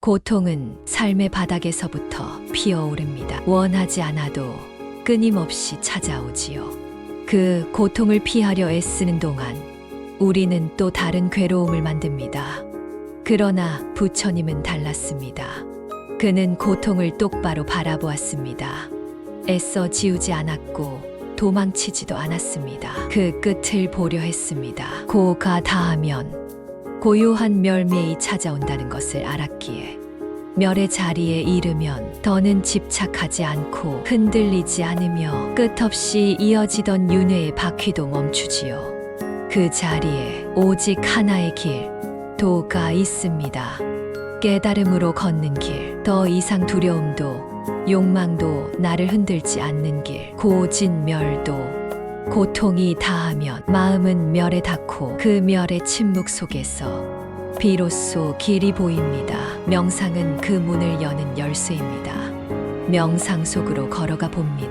고통은 삶의 바닥에서부터 피어오릅니다. 원하지 않아도 끊임없이 찾아오지요. 그 고통을 피하려 애쓰는 동안 우리는 또 다른 괴로움을 만듭니다. 그러나 부처님은 달랐습니다. 그는 고통을 똑바로 바라보았습니다. 애써 지우지 않았고 도망치지도 않았습니다. 그 끝을 보려 했습니다. 고가 다하면 고요한 멸매이 찾아온다는 것을 알았기에 멸의 자리에 이르면 더는 집착하지 않고 흔들리지 않으며 끝없이 이어지던 윤회의 바퀴도 멈추지요. 그 자리에 오직 하나의 길, 도가 있습니다. 깨달음으로 걷는 길, 더 이상 두려움도 욕망도 나를 흔들지 않는 길, 고진멸도 고통이 다하면 마음은 멸에 닿고 그 멸의 침묵 속에서 비로소 길이 보입니다. 명상은 그 문을 여는 열쇠입니다. 명상 속으로 걸어가 봅니다.